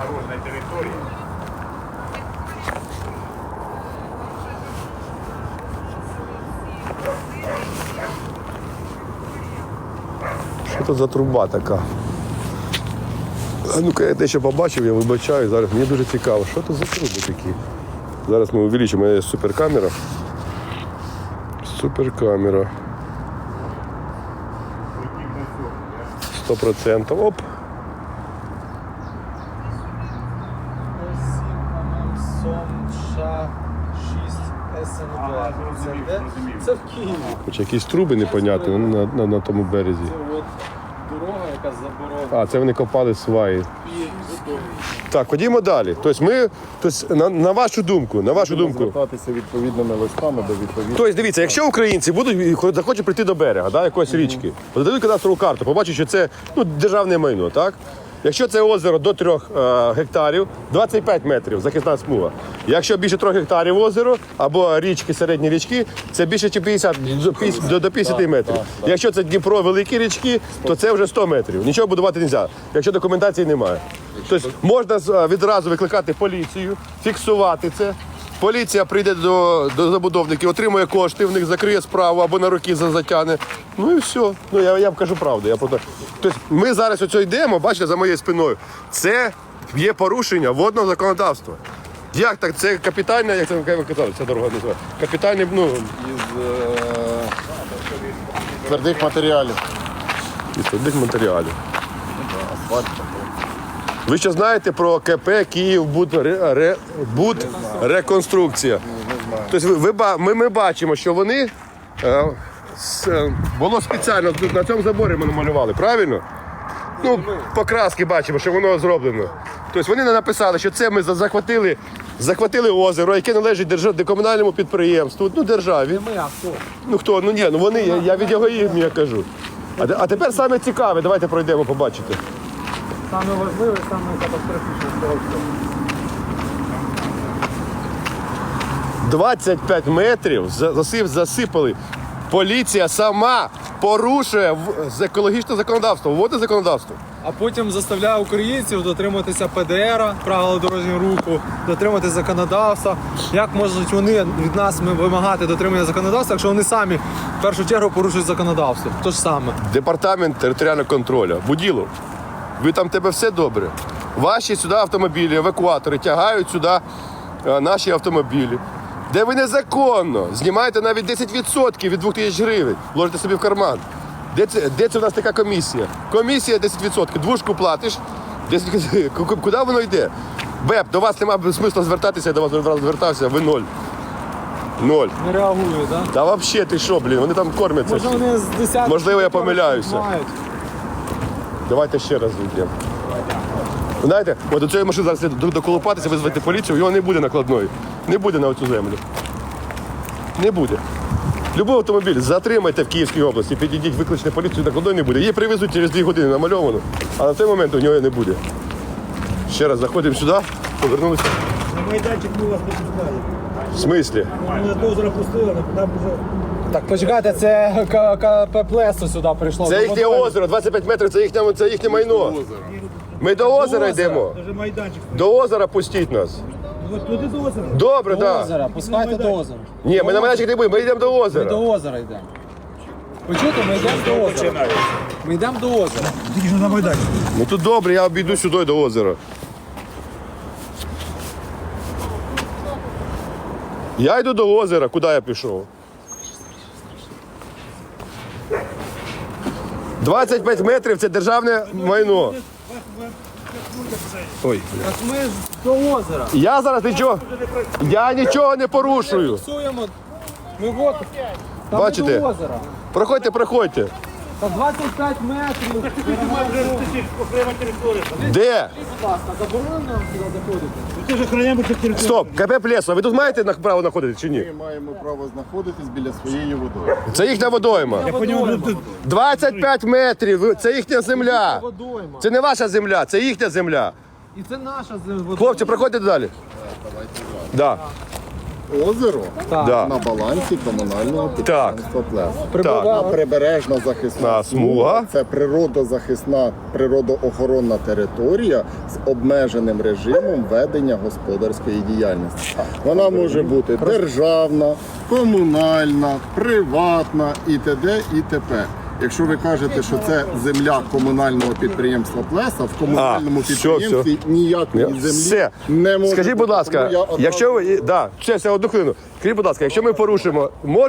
огороженной территории. Що це за труба така? Ну-ка я дещо побачив, я вибачаю. Зараз мені дуже цікаво, що це за труби такі. Зараз ми увеличимо, є суперкамера. Суперкамера. Сто процентів. Оп. Сомша 6 СМБ. Ага, Це де? зрозумів. Це в Києві. Хоч якісь труби непонятні на, на, на тому березі. Це от дорога, яка заборонена. А, це вони копали сваї. І готові. Так, ходімо далі. Тобто ми, тобто, на, на вашу думку, на вашу думку. звертатися відповідними листами до відповідних. Тобто, дивіться, якщо українці будуть захочуть прийти до берега, да, якоїсь річки, подадуть кадастрову карту, побачать, що це ну, державне майно, так? Якщо це озеро до 3 е, гектарів, 25 метрів захисна смуга. Якщо більше 3 гектарів озеро або річки, середні річки, це більше ніж 50, до 50, до- до 50 метрів. Якщо це Дніпро, великі річки, то це вже 100 метрів. Нічого будувати не можна, якщо документації немає. Тобто можна е, відразу викликати поліцію, фіксувати це. Поліція прийде до, до забудовників, отримує кошти, в них закриє справу або на руки затягне. Ну і все. Ну я, я вам кажу правду. Я просто... Тобто ми зараз оцю йдемо, бачите, за моєю спиною. Це є порушення водного законодавства. Як так? Це капітальне, як це ви казали, ця дорога називається? Капітальне, ну, із е, твердих матеріалів. із твердих матеріалів. Асфальт. Ви що знаєте про КП Київ реконструкція? Тобто ви, ми, ми бачимо, що вони е, с, е, було спеціально на цьому заборі ми намалювали, правильно? Ну, покраски бачимо, що воно зроблено. Тобто вони написали, що це ми захватили, захватили озеро, яке належить держав, комунальному підприємству, ну державі. Ми, а хто? Ну хто? Ну ні, ну вони, я, я від його ім'я кажу. А, а тепер саме цікаве, давайте пройдемо, побачите. Саме важливе, саме катастрофічне з того всього. 25 метрів засип, засипали. Поліція сама порушує в- з екологічне законодавство, водне законодавство. А потім заставляє українців дотримуватися ПДР, правил дорожнього руху, дотримати законодавства. Як можуть вони від нас ми вимагати дотримання законодавства, якщо вони самі в першу чергу порушують законодавство? То ж саме. Департамент територіального контролю. Буділов, ви там тебе все добре. Ваші сюди автомобілі, евакуатори тягають сюди е, наші автомобілі. Де ви незаконно знімаєте навіть 10% від 2000 гривень, ложите собі в карман. Де це, де це у нас така комісія? Комісія 10%. Двушку платиш, 10, ку- ку- куди воно йде? БЕП, до вас немає смисла звертатися, я до вас одразу звертався, ви ноль. Ноль. Не реагують, так? Та взагалі ти що, блін, вони там кормяться. Може вони з десятки. Можливо, я помиляюся. мають. Давайте ще раз йдемо. Ви Знаєте, от до цієї машини зараз доколупатися, визвати поліцію, його не буде накладної. Не буде на цю землю. Не буде. Любий автомобіль затримайте в Київській області, підійдіть, викличте поліцію, накладної не буде. Її привезуть через дві години намальовано, а на цей момент у нього не буде. Ще раз заходимо сюди, повернулися. На майданчик ми вас не пускали. В смислі? Ми до озера пустили, там вже Так почекайте, це КП Плесо сюди прийшло. Це їхнє озеро, 25 метрів, це їхнє, це їхнє майно. Ми до озера йдемо. До озера пустіть нас. От туди до озера. Добре, До так. озера, пускайте до озера. Ні, ми на майданчик не будемо, ми йдемо до Ми озера. до озера йдемо. Ви чуєте, ми йдемо до озера. Ми йдемо до озера. Тільки ж на майданчик. Ну тут добре, я обійду сюди до озера. Я йду до озера, куди я пішов? 25 метрів це державне майно. Ой. Так ми ж до озера. Я зараз нічого. Я нічого не порушую. Ми от. Там Бачите? до озера. Проходьте, проходьте. Там 25 метрів. Окрема територія. Де? Заборонено нам сюди заходити. Це ж охороняємо цю територію. Стоп, КП Плесо, ви тут маєте на- право знаходитися чи ні? Ми маємо право знаходитись біля своєї водою. Це їхня водойма. Я поняв, Водойма. тут 25 метрів, ви- це їхня земля. Водойма. Це не ваша земля, це їхня земля. І це наша з- водойма. Хлопці, проходьте далі. Да. Озеро Да. на балансі комунального підприємства Плес. Так. А прибережна захисна На смуга. це природозахисна природоохоронна територія з обмеженим режимом ведення господарської діяльності. Вона може бути державна, комунальна, приватна і т.д. і т.п. Якщо ви кажете, що це земля комунального підприємства Плеса, в комунальному все, підприємстві ніякої землі Все. не може Скажіть, будь бути. ласка, Тому я одразу- якщо ви. Да, ще, ще одну хвилину. Скажіть, будь ласка, якщо ми порушимо, може.